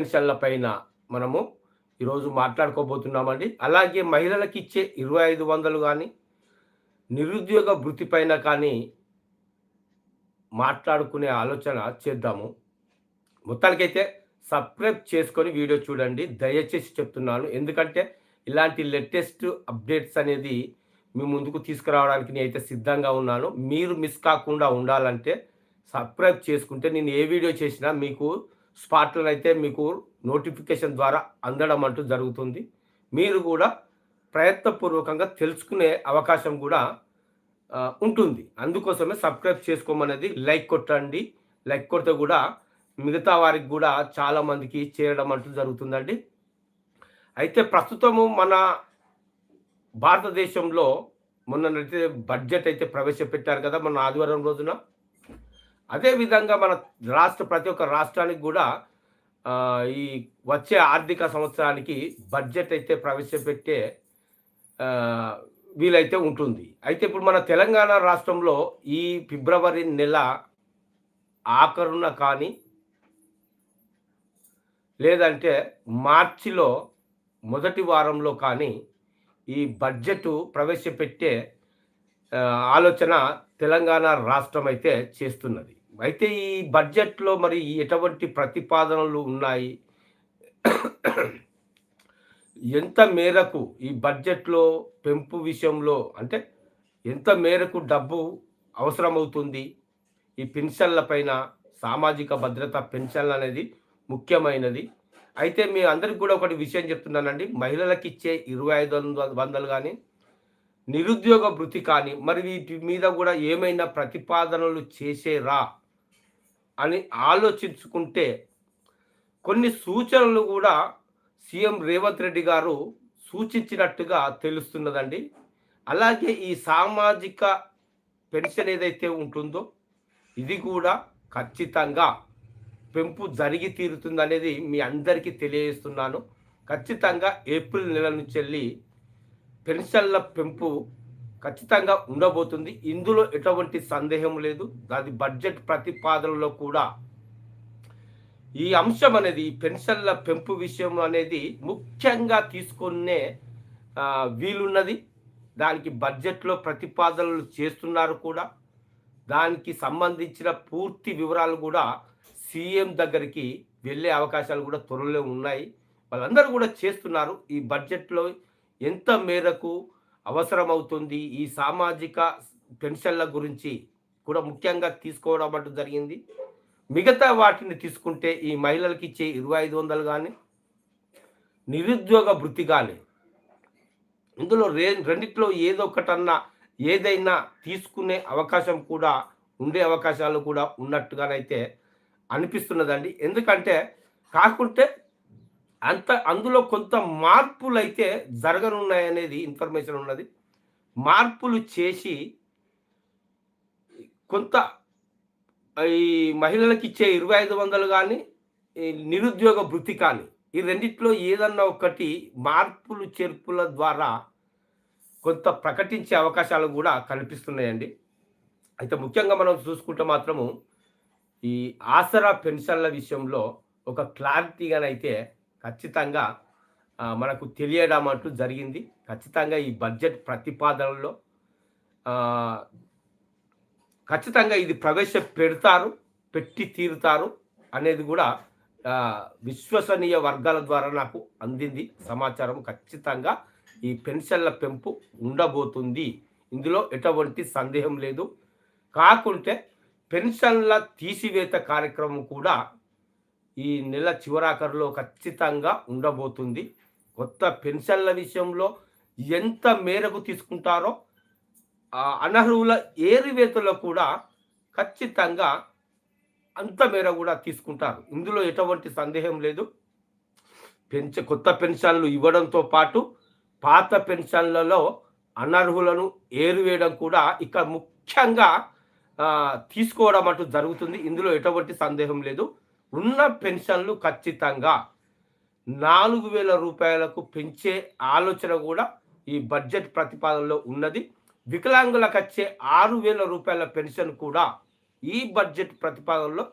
పెన్షన్ల పైన మనము ఈరోజు మాట్లాడుకోబోతున్నామండి. అలాగే మహిళలకు ఇచ్చే ఇరవై ఐదు వందలు కానీ నిరుద్యోగ వృత్తి పైన కానీ మాట్లాడుకునే ఆలోచన చేద్దాము. మొత్తానికైతే సబ్స్క్రైబ్ చేసుకొని వీడియో చూడండి. దయచేసి చెప్తున్నాను. ఎందుకంటే ఇలాంటి లేటెస్ట్ అప్డేట్స్ అనేది మీ ముందుకు తీసుకురావడానికి నేను అయితే సిద్ధంగా ఉన్నాను. మీరు మిస్ కాకుండా ఉండాలంటే సబ్స్క్రైబ్ చేసుకుంటే నేను ఏ వీడియో చేసినా మీకు స్పాట్లో అయితే మీకు నోటిఫికేషన్ ద్వారా అందడం అంటూ జరుగుతుంది. మీరు కూడా ప్రయత్నపూర్వకంగా తెలుసుకునే అవకాశం కూడా ఉంటుంది. అందుకోసమే సబ్స్క్రైబ్ చేసుకోమనేది లైక్ కొట్టండి. లైక్ కొడితే కూడా మిగతా వారికి కూడా చాలామందికి చేరడం అంటూ జరుగుతుందండి. అయితే ప్రస్తుతము మన భారతదేశంలో మొన్ననైతే బడ్జెట్ అయితే ప్రవేశపెట్టారు కదా మన ఆదివారం రోజున. అదే విధంగా మన రాష్ట్ర ప్రతి ఒక్క రాష్ట్రానికి కూడా ఈ వచ్చే ఆర్థిక సంవత్సరానికి బడ్జెట్ అయితే ప్రవేశపెట్టే వీలైతే ఉంటుంది. అయితే ఇప్పుడు మన తెలంగాణ రాష్ట్రంలో ఈ ఫిబ్రవరి నెల ఆఖరున కానీ లేదంటే మార్చిలో మొదటి వారంలో కానీ ఈ బడ్జెట్ ప్రవేశపెట్టే ఆలోచన తెలంగాణ రాష్ట్రం అయితే చేస్తున్నది. అయితే ఈ బడ్జెట్లో మరి ఎటువంటి ప్రతిపాదనలు ఉన్నాయి? ఎంత మేరకు ఈ బడ్జెట్లో పెంపు విషయంలో అంటే ఎంత మేరకు డబ్బు అవసరమవుతుంది? ఈ పెన్షన్ల పైన సామాజిక భద్రత పెన్షన్లు అనేది ముఖ్యమైనది. అయితే మీ అందరికి కూడా ఒకటి విషయం చెప్తున్నానండి. మహిళలకు ఇచ్చే ఇరవై ఐదు వందల వందలు కానీ నిరుద్యోగ భృతి కానీ మరి వీటి మీద కూడా ఏమైనా ప్రతిపాదనలు చేసేరా? అని ఆలోచించుకుంటే కొన్ని సూచనలు కూడా సీఎం రేవంత్ రెడ్డి గారు సూచించినట్టుగా తెలుస్తున్నదండి. అలాగే ఈ సామాజిక పెన్షన్ ఏదైతే ఉంటుందో ఇది కూడా ఖచ్చితంగా పెంపు జరిగి తీరుతుంది అనేది మీ అందరికీ తెలియజేస్తున్నాను. ఖచ్చితంగా ఏప్రిల్ నెల నుంచి వెళ్ళి పెన్షన్ల పెంపు ఖచ్చితంగా ఉండబోతుంది. ఇందులో ఎటువంటి సందేహం లేదు. అది బడ్జెట్ ప్రతిపాదనలో కూడా ఈ అంశం అనేది పెన్షన్ల పెంపు విషయం అనేది ముఖ్యంగా తీసుకునే వీలున్నది. దానికి బడ్జెట్లో ప్రతిపాదనలు చేస్తున్నారు కూడా. దానికి సంబంధించిన పూర్తి వివరాలు కూడా సీఎం దగ్గరికి వెళ్ళే అవకాశాలు కూడా త్వరలో ఉన్నాయి. వాళ్ళందరూ కూడా చేస్తున్నారు. ఈ బడ్జెట్లో ఎంత మేరకు అవసరమవుతుంది. ఈ సామాజిక పెన్షన్ల గురించి కూడా ముఖ్యంగా తీసుకోవడం అంటూ జరిగింది. మిగతా వాటిని తీసుకుంటే ఈ మహిళలకి ఇచ్చే ఇరవై ఐదు వందలు కానీ నిరుద్యోగ వృత్తి కానీ ఇందులో రే రెండిట్లో ఏదో ఒకటన్నా ఏదైనా తీసుకునే అవకాశం కూడా ఉండే అవకాశాలు కూడా ఉన్నట్టుగానైతే అనిపిస్తున్నదండి. ఎందుకంటే కాకుంటే అంత అందులో కొంత మార్పులు అయితే జరగనున్నాయనేది ఇన్ఫర్మేషన్ ఉన్నది. మార్పులు చేసి కొంత ఈ మహిళలకు ఇచ్చే ఇరవై ఐదు వందలు కానీ ఈ నిరుద్యోగ వృత్తి కానీ ఈ రెండిట్లో ఏదన్నా ఒకటి మార్పులు చేర్పుల ద్వారా కొంత ప్రకటించే అవకాశాలు కూడా కనిపిస్తున్నాయండి. అయితే ముఖ్యంగా మనం చూసుకుంటే మాత్రము ఈ ఆసరా పెన్షన్ల విషయంలో ఒక క్లారిటీగానైతే ఖచ్చితంగా మనకు తెలియడం అంటూ జరిగింది. ఖచ్చితంగా ఈ బడ్జెట్ ప్రతిపాదనలో ఖచ్చితంగా ఇది ప్రవేశ పెడతారు పెట్టి తీరుతారు అనేది కూడా విశ్వసనీయ వర్గాల ద్వారా నాకు అందింది సమాచారం. ఖచ్చితంగా ఈ పెన్షన్ల పెంపు ఉండబోతుంది. ఇందులో ఎటువంటి సందేహం లేదు. కాకుంటే పెన్షన్ల తీసివేత కార్యక్రమం కూడా ఈ నెల చివరాఖరులో ఖచ్చితంగా ఉండబోతుంది. కొత్త పెన్షన్ల విషయంలో ఎంత మేరకు తీసుకుంటారో అనర్హుల ఏరివేతలో కూడా ఖచ్చితంగా అంత మేర కూడా తీసుకుంటారు. ఇందులో ఎటువంటి సందేహం లేదు. పెంచ కొత్త పెన్షన్లు ఇవ్వడంతో పాటు పాత పెన్షన్లలో అనర్హులను ఏరివేయడం కూడా ఇక్కడ ముఖ్యంగా తీసుకోవడం అంటూ జరుగుతుంది. ఇందులో ఎటువంటి సందేహం లేదు. ఉన్న పెన్షన్లు ఖచ్చితంగా నాలుగు వేల రూపాయలకు పెంచే ఆలోచన కూడా ఈ బడ్జెట్ ప్రతిపాదనలో ఉన్నది. వికలాంగులకు వచ్చే ఆరు వేల రూపాయల పెన్షన్ కూడా ఈ బడ్జెట్ ప్రతిపాదనలో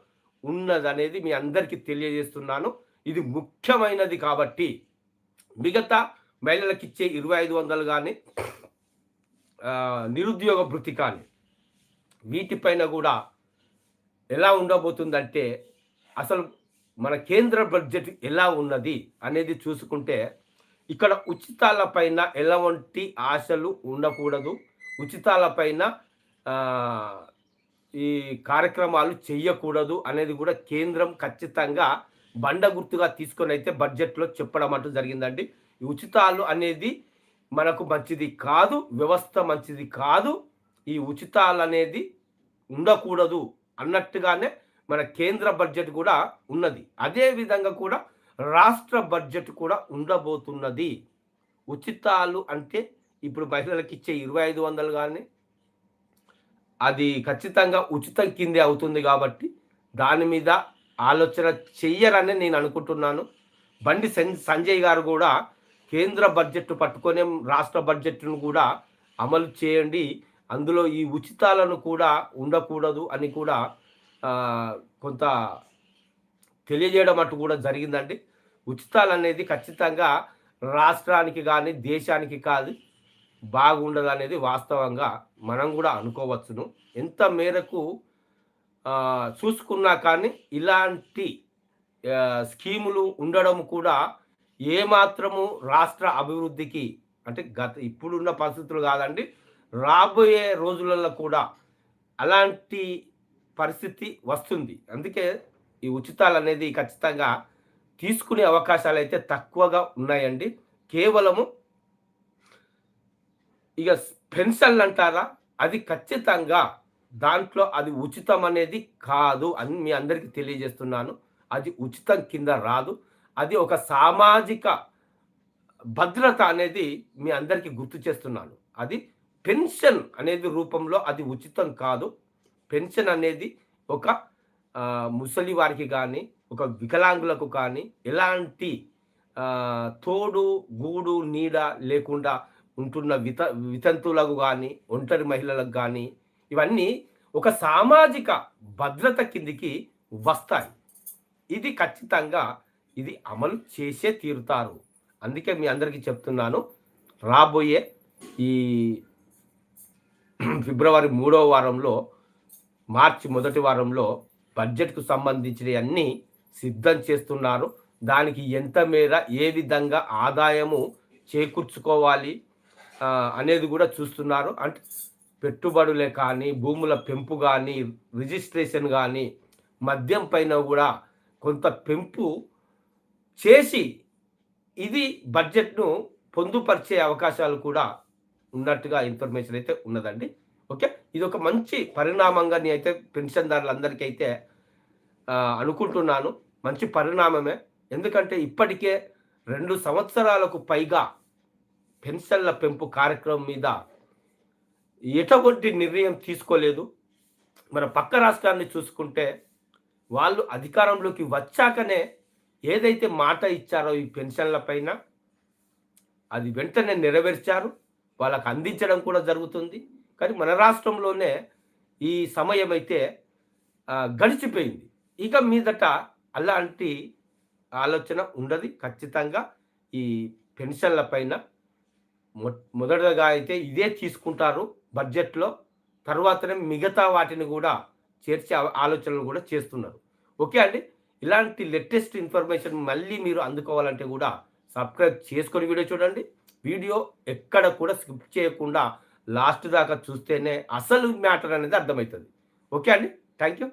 ఉన్నదనేది మీ అందరికీ తెలియజేస్తున్నాను. ఇది ముఖ్యమైనది కాబట్టి మిగతా మహిళలకు ఇచ్చే ఇరవై ఐదు వందలు కానీ నిరుద్యోగ భృతి కానీ వీటిపైన కూడా ఎలా ఉండబోతుందంటే అసలు మన కేంద్ర బడ్జెట్ ఎలా ఉన్నది అనేది చూసుకుంటే ఇక్కడ ఉచితాల పైన ఎలాంటి ఆశలు ఉండకూడదు. ఉచితాలపైన ఈ కార్యక్రమాలు చేయకూడదు అనేది కూడా కేంద్రం ఖచ్చితంగా బండ గుర్తుగా తీసుకొని అయితే బడ్జెట్లో చెప్పడం అంటూ జరిగిందండి. ఈ ఉచితాలు అనేది మనకు మంచిది కాదు వ్యవస్థ మంచిది కాదు. ఈ ఉచితాలు అనేది ఉండకూడదు అన్నట్టుగానే మన కేంద్ర బడ్జెట్ కూడా ఉన్నది. అదే విధంగా కూడా రాష్ట్ర బడ్జెట్ కూడా ఉండబోతున్నది. ఉచితాలు అంటే ఇప్పుడు మహిళలకు ఇచ్చే ఇరవై ఐదు వందలు కానీ అది ఖచ్చితంగా ఉచితం కిందే అవుతుంది కాబట్టి దాని మీద ఆలోచన చెయ్యరని నేను అనుకుంటున్నాను. బండి సంజయ్ గారు కూడా కేంద్ర బడ్జెట్ పట్టుకొని రాష్ట్ర బడ్జెట్ను కూడా అమలు చేయండి. అందులో ఈ ఉచితాలను కూడా ఉండకూడదు అని కూడా కొంత తెలియజేయడం అటు కూడా జరిగిందండి. ఉచితాలు అనేది ఖచ్చితంగా రాష్ట్రానికి కానీ దేశానికి కాదు బాగుండదు అనేది వాస్తవంగా మనం కూడా అనుకోవచ్చును. ఎంత మేరకు చూసుకున్నా కానీ ఇలాంటి స్కీములు ఉండడం కూడా ఏమాత్రము రాష్ట్ర అభివృద్ధికి అంటే గత ఇప్పుడున్న పరిస్థితులు కాదండి రాబోయే రోజులలో కూడా అలాంటి పరిస్థితి వస్తుంది. అందుకే ఈ ఉచితాలు అనేది ఖచ్చితంగా తీసుకునే అవకాశాలు అయితే తక్కువగా ఉన్నాయండి. కేవలము ఇక పెన్షన్లు అంటారా అది ఖచ్చితంగా దాంట్లో అది ఉచితం అనేది కాదు అని మీ అందరికీ తెలియజేస్తున్నాను. అది ఉచితం కింద రాదు. అది ఒక సామాజిక భద్రత అనేది మీ అందరికీ గుర్తు చేస్తున్నాను. అది పెన్షన్ అనేది రూపంలో అది ఉచితం కాదు. పెన్షన్ అనేది ఒక ముసలి వారికి కానీ ఒక వికలాంగులకు కానీ ఎలాంటి తోడు గూడు నీడ లేకుండా ఉంటున్న విత వితంతువులకు కానీ ఒంటరి మహిళలకు కానీ ఇవన్నీ ఒక సామాజిక భద్రత కిందికి వస్తాయి. ఇది ఖచ్చితంగా ఇది అమలు చేసే తీరుతారు. అందుకే మీ అందరికీ చెప్తున్నాను రాబోయే ఈ ఫిబ్రవరి మూడవ వారంలో మార్చి మొదటి వారంలో బడ్జెట్కు సంబంధించిన అన్నీ సిద్ధం చేస్తున్నారు. దానికి ఎంత మేర ఏ విధంగా ఆదాయము చేకూర్చుకోవాలి అనేది కూడా చూస్తున్నారు. అంటే పెట్టుబడులే కానీ భూముల పెంపు కానీ రిజిస్ట్రేషన్ కానీ మద్యం పైన కూడా కొంత పెంపు చేసి ఇది బడ్జెట్ను పొందుపరిచే అవకాశాలు కూడా ఉన్నట్టుగా ఇన్ఫర్మేషన్ అయితే ఉన్నదండి. ఓకే? ఇది ఒక మంచి పరిణామంగా నేను అయితే పెన్షన్దారులందరికీ అయితే అనుకుంటున్నాను. మంచి పరిణామమే. ఎందుకంటే ఇప్పటికే రెండు సంవత్సరాలకు పైగా పెన్షన్ల పెంపు కార్యక్రమం మీద ఎటువంటి నిర్ణయం తీసుకోలేదు. మన పక్క రాష్ట్రాన్ని చూసుకుంటే వాళ్ళు అధికారంలోకి వచ్చాకనే ఏదైతే మాట ఇచ్చారో ఈ పెన్షన్ల పైన అది వెంటనే నెరవేర్చారు. వాళ్ళకు అందించడం కూడా జరుగుతుంది. కానీ మన రాష్ట్రంలోనే ఈ సమయం అయితే గడిచిపోయింది. ఇక మీదట అలాంటి ఆలోచన ఉండదు. ఖచ్చితంగా ఈ పెన్షన్ల పైన మొదటగా అయితే ఇదే తీసుకుంటారు బడ్జెట్లో. తర్వాతనే మిగతా వాటిని కూడా చేర్చే ఆలోచనలు కూడా చేస్తున్నారు. ఓకే అండి? ఇలాంటి లేటెస్ట్ ఇన్ఫర్మేషన్ మళ్ళీ మీరు అందుకోవాలంటే కూడా సబ్స్క్రైబ్ చేసుకొని వీడియో చూడండి. వీడియో ఎక్కడ కూడా స్కిప్ చేయకుండా లాస్ట్ దాకా చూస్తేనే అసలు మ్యాటర్ అనేది అర్థమవుతుంది. ఓకే అండి? Thank you